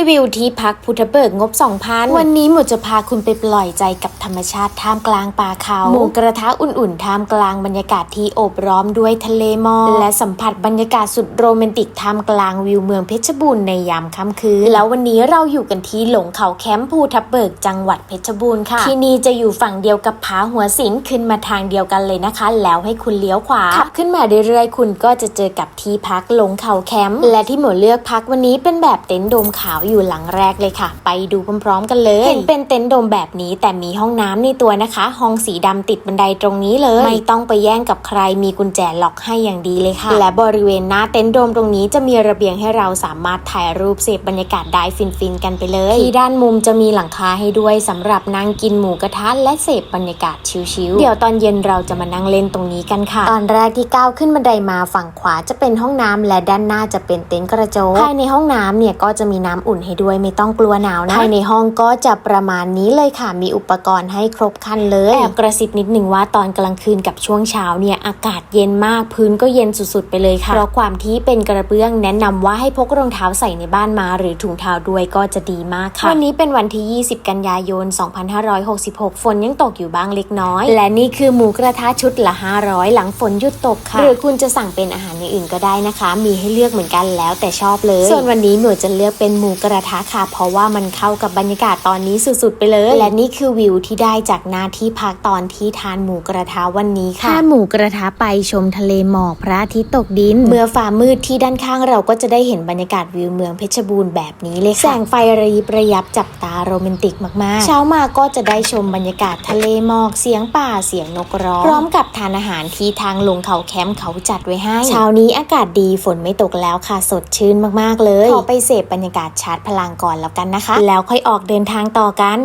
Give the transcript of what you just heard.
รีวิวที่พักพุทธเบิกงบ 2,000 วันนี้หมดจะพาคุณไปปล่อยใจกับธรรมชาติท่ามกลางป่าเขาหมูกระทะอุ่นๆท่ามกลางบรรยากาศที่โอบล้อมด้วยทะเลหมอกและสัมผัสบรรยากาศสุดโรแมนติกท่ามกลางวิวเมืองเพชรบูรณ์ในยามค่ำคืนแล้ววันนี้เราอยู่กันที่หลงเขาแคมป์ภูทับเบิกจังหวัดเพชรบูรณ์ค่ะ ที่นี่จะอยู่ฝั่งเดียวกับผาหัวสิงขึ้นมาทางเดียวกันเลยนะคะ แล้วให้คุณเลี้ยวขวาขับขึ้นมาเรื่อยๆ คุณก็จะเจอกับที่พักหลงเขาแคมป์และที่หมวเลือกพักวันนี้เป็นแบบเต็นท์โดมขาวอยู่หลังแรกเลยค่ะ ไปดูพร้อมๆ กันเลย เห็นเป็นเต็นท์โดมแบบนี้แต่มีห้องน้ำในตัวนะคะ ห้องสีดำติดบันไดตรงนี้เลย ไม่ต้องไปแย่งกับใครมีกุญแจล็อกให้อย่างดีเลยค่ะ และบริเวณหน้าเต็นท์โดมตรงนี้จะมีระเบียงให้เราสามารถถ่ายรูปเสพบรรยากาศได้ฟินๆกันไปเลยที่ด้านมุมจะมีหลังคาให้ด้วยสำหรับนั่งกินหมูกระทะและเสพบรรยากาศชิลๆเดี๋ยวตอนเย็นเราจะมานั่งเล่นตรงนี้กันค่ะ ตอนแรกที่ก้าวขึ้นบันไดมาฝั่งขวาจะเป็นห้องน้ำและด้านหน้าจะเป็นเต็นท์กระจกภายในห้องน้ำเนี่ยก็จะมีน้ำอุ่นให้ด้วยไม่ต้องกลัวหนาวนะภายในห้องก็จะประมาณนี้เลยค่ะ มีอุปกรณ์ให้ครบครันเลยแอบกระซิบนิดหนึ่งว่าตอนกลางคืนกับช่วงเช้าเนี่ยอากาศเย็นมากพื้นก็เย็นสุดๆ ไปเลยค่ะเพราะความที่เป็นกระเบื้องแนะนำว่าให้พกรองเท้าใส่ในบ้านมา หรือถุงเท้าด้วยก็จะดีมากค่ะวันนี้เป็นวันที่ 20 กันยายน 2566 ฝนยังตกอยู่บ้างเล็กน้อย และนี่คือหมูกระทะชุดละ 500 หลังฝนหยุดตกค่ะหรือคุณจะสั่งเป็นอาหารอย่างอื่นก็ได้นะคะ มีให้เลือกเหมือนกันแล้วแต่ชอบเลย ส่วนวันนี้หนูจะเลือกเป็นหมูกระทะค่ะ เพราะว่ามันเข้ากับบรรยากาศตอนนี้สุดๆไปเลย และนี่คือวิวที่ได้จากหน้าที่พักตอนที่ทานหมูกระทะวันนี้ค่ะถ้าหมูกระทะไปชมทะเลหมอกพระอาทิตย์ตกดิน เมื่อฟ้ามืดที่ด้านข้างเราก็จะได้เห็นบรรยากาศวิวเมืองเพชรบูรณ์แบบนี้เลยค่ะแสงไฟระยิบระยับจับตาโรแมนติกมากๆ เช้ามาก็จะได้ชมบรรยากาศทะเลหมอกเสียงป่าเสียงนกร้องพร้อมกับทานอาหารที่ทางลงเขาแคมป์เขาจัดไว้ให้เช้านี้อากาศดีฝนไม่ตกแล้วค่ะสดชื่นมากๆเลยขอไปเสพบรรยากาศชาร์จพลังก่อนแล้วกันนะคะ แล้วค่อยออกเดินทางต่อกัน